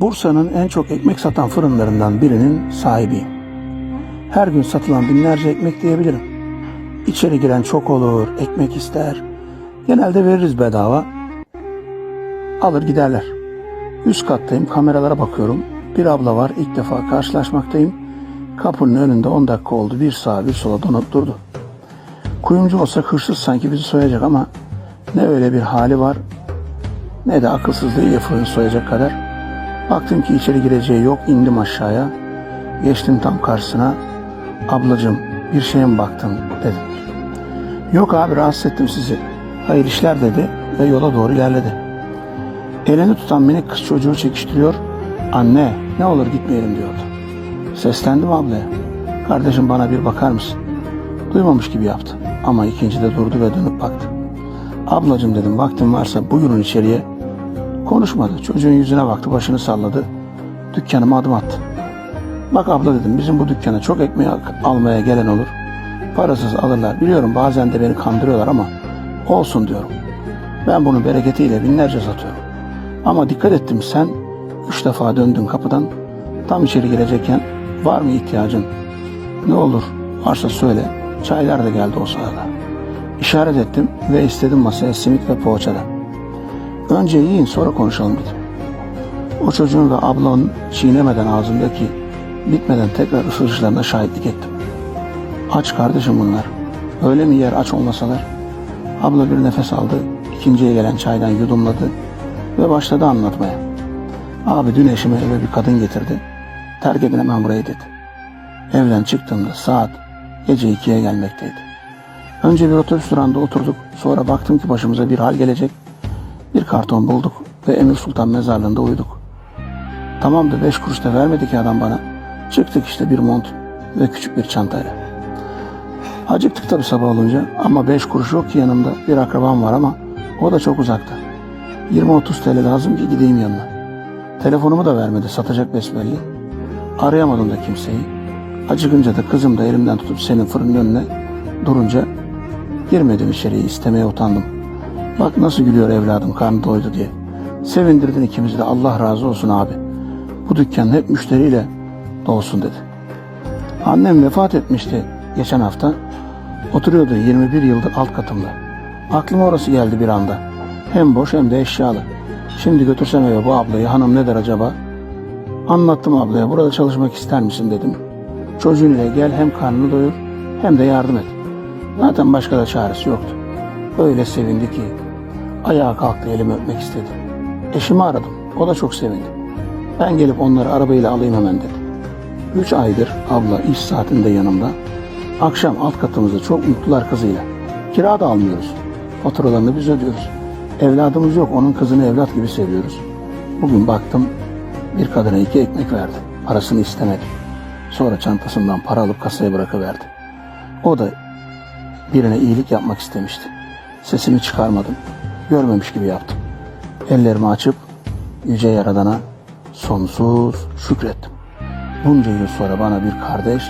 Bursa'nın en çok ekmek satan fırınlarından birinin sahibiyim. Her gün satılan binlerce ekmek diyebilirim. İçeri giren çok olur, ekmek ister. Genelde veririz bedava. Alır giderler. Üst kattayım, kameralara bakıyorum. Bir abla var, ilk defa karşılaşmaktayım. Kapının önünde 10 dakika oldu, bir sağa bir sola donup durdu. Kuyumcu olsa hırsız sanki bizi soyacak ama ne öyle bir hali var ne de akılsızlığıyla fırın soyacak kadar. Baktım ki içeri gireceği yok indim aşağıya. Geçtim tam karşısına. Ablacığım bir şeye mi baktın dedim. Yok abi rahatsız ettim sizi. Hayır işler dedi ve yola doğru ilerledi. Elini tutan minik kız çocuğu çekiştiriyor. Anne ne olur gitmeyelim diyordu. Seslendim ablaya. Kardeşim bana bir bakar mısın? Duymamış gibi yaptı. Ama ikinci de durdu ve dönüp baktı. Ablacığım dedim vaktin varsa buyurun içeriye. Konuşmadı. Çocuğun yüzüne baktı başını salladı. Dükkanıma adım attı. Bak abla dedim bizim bu dükkana çok ekmeği almaya gelen olur. Parasız alırlar. Biliyorum bazen de beni kandırıyorlar ama olsun diyorum. Ben bunun bereketiyle binlerce satıyorum. Ama dikkat ettim sen üç defa döndün kapıdan. Tam içeri girecekken var mı ihtiyacın? Ne olur varsa söyle. Çaylar da geldi o sırada. İşaret ettim ve istedim masaya simit ve poğaçadan. Önce yiyin sonra konuşalım dedim. O çocuğun ve ablanın çiğnemeden ağzındaki bitmeden tekrar ısırışlarına şahitlik ettim. Aç kardeşim bunlar. Öyle mi yer aç olmasalar? Abla bir nefes aldı, ikinciye gelen çaydan yudumladı ve başladı anlatmaya. Abi dün eşime eve bir kadın getirdi. Terk edin hemen burayı dedi. Evden çıktığımda saat gece ikiye gelmekteydi. Önce bir otobüs durağında oturduk. Sonra baktım ki başımıza bir hal gelecek. Bir karton bulduk ve Emir Sultan mezarlığında uyuduk. Tamamdı beş kuruş da vermedi ki adam bana. Çıktık işte bir mont ve küçük bir çantayla. Acıktık tabii sabah olunca ama beş kuruş yok ki yanımda. Bir akrabam var ama o da çok uzakta. 20-30 TL lazım ki gideyim yanına. Telefonumu da vermedi satacak besbelli. Arayamadım da kimseyi. Acıkınca da kızım da elimden tutup senin fırının önüne durunca girmedim içeriye istemeye utandım. Bak nasıl gülüyor evladım karnı doydu diye. Sevindirdin ikimizi de Allah razı olsun abi. Bu dükkan hep müşteriyle dolsun dedi. Annem vefat etmişti geçen hafta. Oturuyordu 21 yıldır alt katımda. Aklıma orası geldi bir anda. Hem boş hem de eşyalı. Şimdi götürsem eve bu ablayı hanım ne der acaba? Anlattım ablaya burada çalışmak ister misin dedim. Çocuğun ile gel hem karnını doyur hem de yardım et. Zaten başka da çaresi yoktu. Öyle sevindi ki ayağa kalktı elimi öpmek istedi. Eşimi aradım. O da çok sevindi. Ben gelip onları arabayla alayım hemen dedi. Üç aydır abla iş saatinde yanımda. Akşam alt katımızda çok mutlular kızıyla. Kira da almıyoruz. Faturalarını biz ödüyoruz. Evladımız yok. Onun kızını evlat gibi seviyoruz. Bugün baktım bir kadına iki ekmek verdi. Parasını istemedi. Sonra çantasından para alıp kasaya bırakıverdi. O da birine iyilik yapmak istemişti. Sesimi çıkarmadım. Görmemiş gibi yaptım. Ellerimi açıp Yüce Yaradan'a sonsuz şükrettim. Bunca yıl sonra bana bir kardeş,